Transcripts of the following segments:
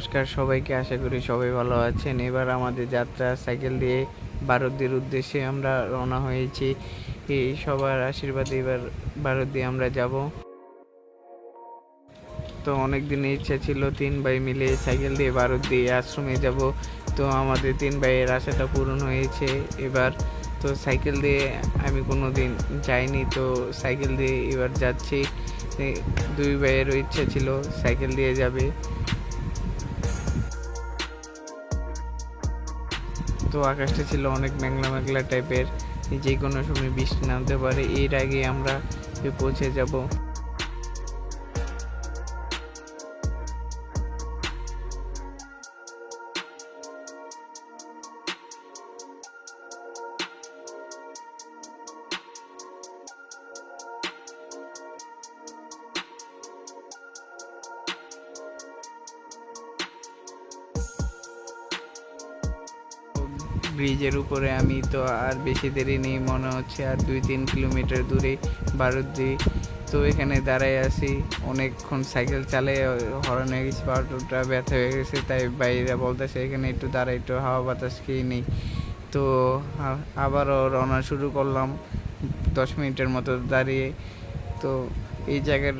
নমস্কার সবাইকে, আশা করি সবাই ভালো আছেন। এবার আমাদের যাত্রা সাইকেল দিয়ে ভারতের উদ্দেশ্যে আমরা রওনা হয়েছি। এই সবার আশীর্বাদে এবার ভারত দিয়ে আমরা যাব। তো অনেক দিনের ইচ্ছা ছিল তিন ভাই মিলে সাইকেল দিয়ে ভারত দিয়ে আশ্রমে যাব। তো আমাদের তিন ভাইয়ের আশাটা পূরণ হয়েছে এবার। তো সাইকেল দিয়ে আমি কোনো দিন যাইনি, তো সাইকেল দিয়ে এবার যাচ্ছি। দুই ভাইয়েরও ইচ্ছা ছিল সাইকেল দিয়ে যাবে। তো আকাশটা ছিল অনেক মেঘলা মেঘলা টাইপের যে কোনো সময় বৃষ্টি নামতে পারে। এর আগে আমরা পৌঁছে যাব ব্রিজের উপরে আমি তো আর বেশি দেরি নেই, মনে হচ্ছে আর দুই তিন কিলোমিটার দূরে ভারতদি তো এখানে দাঁড়ায় আছি, অনেকক্ষণ সাইকেল চালে হরণ হয়ে গেছে, পাউডারটা ব্যথা হয়ে গেছে, তাই বাইরে বলতেছে, এখানে একটু দাঁড়াই একটু হাওয়া বাতাস খেয়ে নেই। তো আবারও রওনা শুরু করলাম, দশ মিনিটের মতো দাঁড়িয়ে। তো এই জায়গার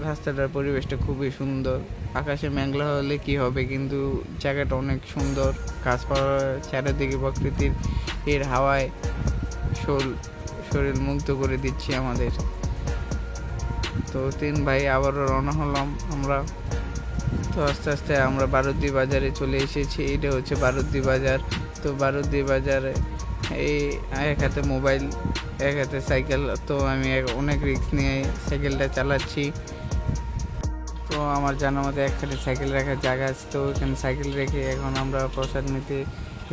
রাস্তাটার পরিবেশটা খুবই সুন্দর। আকাশে মেঘলা হলে কি হবে কিন্তু জায়গাটা অনেক সুন্দর। গাছপালা চারিদিকে প্রকৃতির। এর হাওয়ায় শোল- শরীর মুক্ত করে দিচ্ছি আমাদের। তো তিন ভাই আবারও রওনা হলাম আমরা। তো আস্তে আস্তে আমরা বারুদ্দি বাজারে চলে এসেছি। এটা হচ্ছে বারুদ্দি বাজার। তো বারুদ্দি বাজারে এই এক হাতে মোবাইল, এক হাতে সাইকেল। তো আমি অনেক রিস্ক নিয়ে সাইকেলটা চালাচ্ছি। তো আমার জানা মতে একখানে সাইকেল রাখার জায়গা আছে তো এখানে সাইকেল রেখে এখন আমরা প্রসাদ নিতে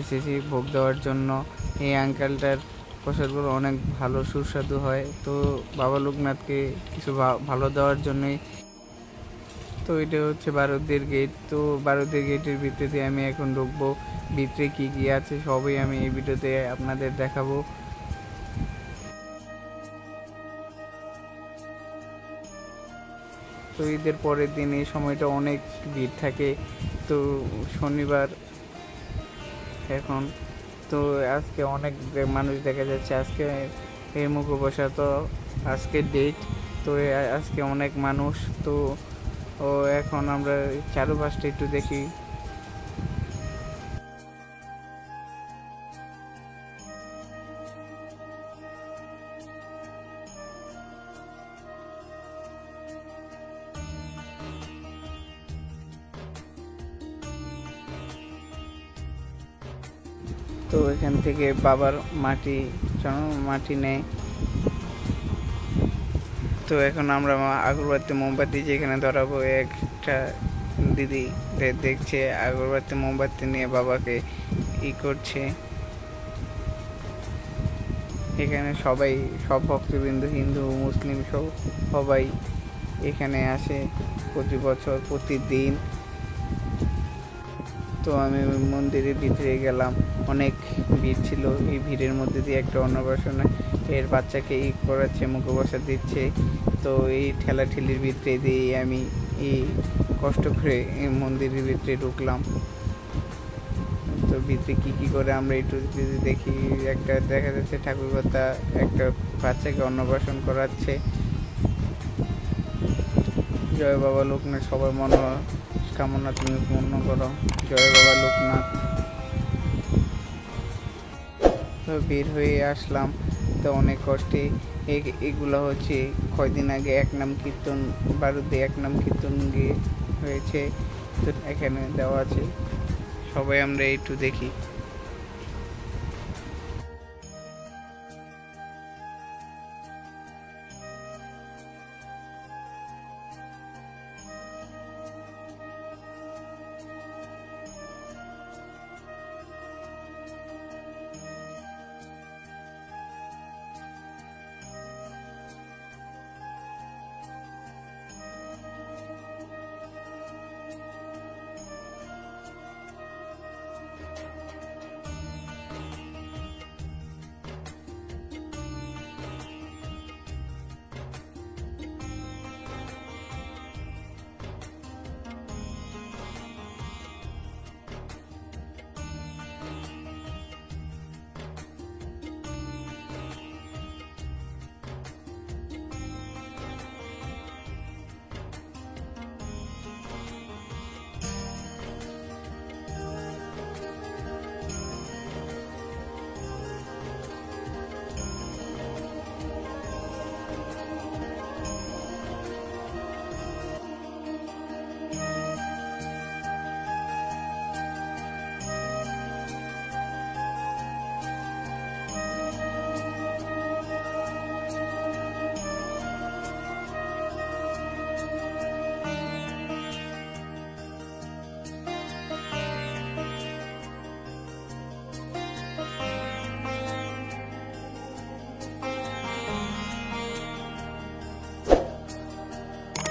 এসেছি ভোগ দেওয়ার জন্য। এই আঙ্কেলটার প্রসাদগুলো অনেক ভালো, সুস্বাদু হয়। তো বাবা লোকনাথকে কিছু ভালো দেওয়ার জন্যই। তো এটা হচ্ছে ভারতের গেট তো ভারতের গেটের ভিতরে আমি এখন ঢুকবো। ভিতরে কি কি আছে সবই আমি এই ভিডিওতে আপনাদের দেখাবো। তো ঈদের পরের দিন এই সময়টা অনেক ভিড় থাকে। তো শনিবার এখন। তো আজকে অনেক মানুষ দেখা যাচ্ছে। আজকে এই তো আজকের ডেট তো আজকে অনেক মানুষ। তো ও এখন আমরা চারুপাশটা একটু দেখি। তো এখান থেকে বাবার মাটি মাটি নেয়। তো এখন আমরা আগরবাতি মোমবাতি যেখানে ধরাবো, একটা দিদি দেখছে, আগরবাতি মোমবাতি নিয়ে বাবাকে ই করছে। এখানে সবাই, সব ভক্তবৃন্দ, হিন্দু, মুসলিম সব সবাই এখানে আসে প্রতি বছর, প্রতিদিন। তো আমি মন্দিরের ভিতরে গেলাম। অনেক ভিড় ছিল। এই ভিড়ের মধ্যে দিয়ে একটা অন্নপ্রাশনে এর বাচ্চাকে ই করাচ্ছে মুখে বসা দিচ্ছে। তো এই ঠেলাঠেলির ভিতরে দিয়ে আমি এই কষ্ট করে এই মন্দিরের ভিতরে ঢুকলাম। তো ভিতরে কি কি করে আমরা একটু যদি দেখি, একটা দেখা যাচ্ছে ঠাকুরকর্তা একটা বাচ্চাকে অন্নপ্রাশন করাচ্ছে। জয় বাবা, লোকনাথ, সবার মন কামনা তুমি পূর্ণ করো। জয় বাবা লোকনাথ। তো বের হয়ে আসলাম। তো অনেক কষ্টে। এগুলো হচ্ছে কয়দিন আগে এক নাম কীর্তন, বারুদে এক নাম কীর্তন গিয়ে হয়েছে। তো এখানে দেওয়া আছে। সবাই আমরা একটু দেখি।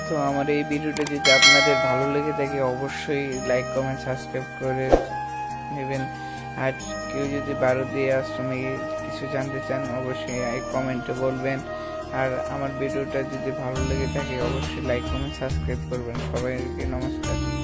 তো আমার এই ভিডিওটা যদি আপনাদের ভালো লেগে থাকে, অবশ্যই লাইক কমেন্ট সাবস্ক্রাইব করে নেবেন। আর কেউ যদি ভারতীয় আশ্রমে কিছু জানতে চান, অবশ্যই এই কমেন্টে বলবেন। আর আমার ভিডিওটা যদি ভালো লেগে থাকে, অবশ্যই লাইক কমেন্ট সাবস্ক্রাইব করবেন। সবাইকে নমস্কার।